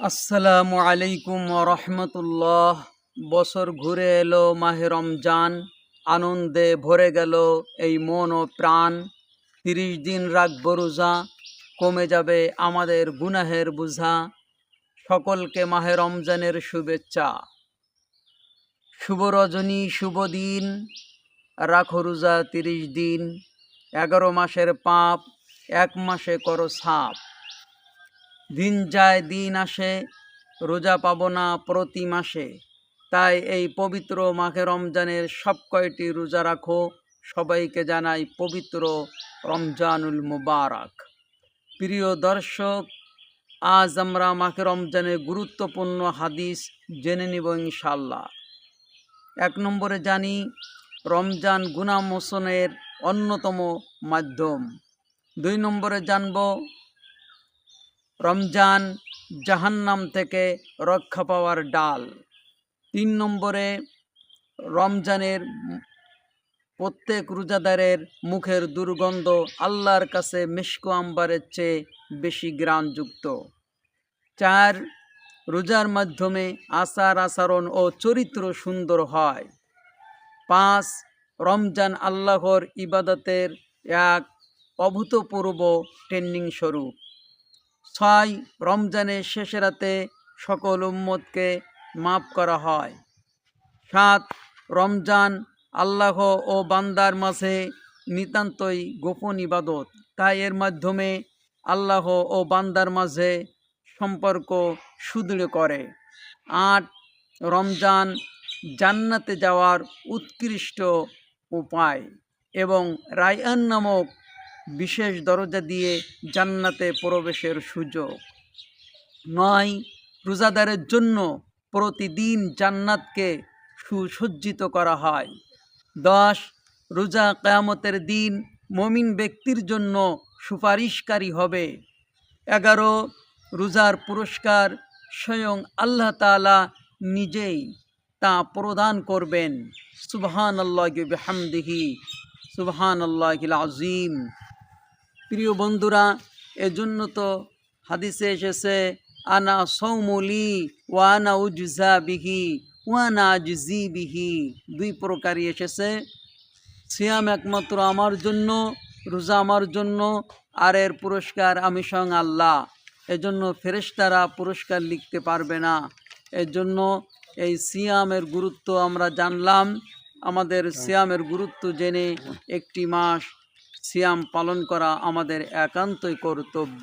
আসসালামু আলাইকুম রহমতুল্লাহ। বছর ঘুরে এলো, মাহে রমজান। আনন্দে ভরে গেল এই মন ও প্রাণ। তিরিশ দিন রাখব রোজা কমে যাবে আমাদের গুনাহের বুঝা। সকলকে মাহে রমজানের শুভেচ্ছা। শুভ রজনী শুভ দিন। রাখো রোজা তিরিশ দিন। এগারো মাসের পাপ, এক মাসে করো সাপ। দিন যায়, দিন আসে, রোজা পাব না প্রতি মাসে। তাই এই পবিত্র মাঘে রমজানের সব কয়টি রোজা রাখো, সবাইকে জানাই পবিত্র রমজানুল মুবারক। প্রিয় দর্শক, আজ আমরা মাঘে রমজানের গুরুত্বপূর্ণ হাদিস জেনে নিব ইনশাল্লাহ এক নম্বরে জানি, রমজান গুণামোচনের অন্যতম মাধ্যম। দুই নম্বরে জানব রমজান জাহান্নাম থেকে রক্ষা পাওয়ার ডাল। তিন নম্বরে রমজানের প্রত্যেক রোজাদারের মুখের দুর্গন্ধ আল্লাহর কাছে মিষ্কু আম্বারের চেয়ে বেশি গ্রাণযুক্ত। চার, রোজার মাধ্যমে আচার আচরণ ও চরিত্র সুন্দর হয়। পাঁচ, রমজান আল্লাহর ইবাদতের এক অভূতপূর্ব ট্রেন্ডিং স্বরূপ। ছয় রমজানের শেষ রাতে সকল উম্মতকে মাফ করা হয়। সাত রমজান আল্লাহ ও বান্দার মাঝে নিতান্তই গোপন ইবাদত। তাই এর মাধ্যমে আল্লাহ ও বান্দার মাঝে সম্পর্ক সুদৃঢ় করে। আট রমজান জান্নাতে যাওয়ার উৎকৃষ্ট উপায় এবং রায়ান নামক বিশেষ দরজা দিয়ে জান্নাতে প্রবেশের সুযোগ। নয়, রোজাদারের জন্য প্রতিদিন জান্নাতকে সুসজ্জিত করা হয়। দশ, রোজা কেয়ামতের দিন মমিন ব্যক্তির জন্য সুপারিশকারী হবে। এগারো, রোজার পুরস্কার স্বয়ং আল্লাহ তালা নিজেই তা প্রদান করবেন। সুবহান আল্লাহ হামদিহি সুবহান আল্লাহ আজিম প্রিয় বন্ধুরা, এজন্য তো হাদিসে এসেছে, আনা সৌমলি ওয়ানা উজা বিহি ওয়ানা জুজি বিহি। দুই প্রকারই এসেছে। সিয়াম একমাত্র আমার জন্য, রোজা আমার জন্য, আর এর পুরস্কার আমি সং আল্লাহ। এজন্য ফেরেশতারা পুরস্কার লিখতে পারবে না। এজন্য এই সিয়ামের গুরুত্ব আমরা জানলাম। আমাদের সিয়ামের গুরুত্ব জেনে একটি মাস সিয়াম পালন করা আমাদের একান্তই কর্তব্য।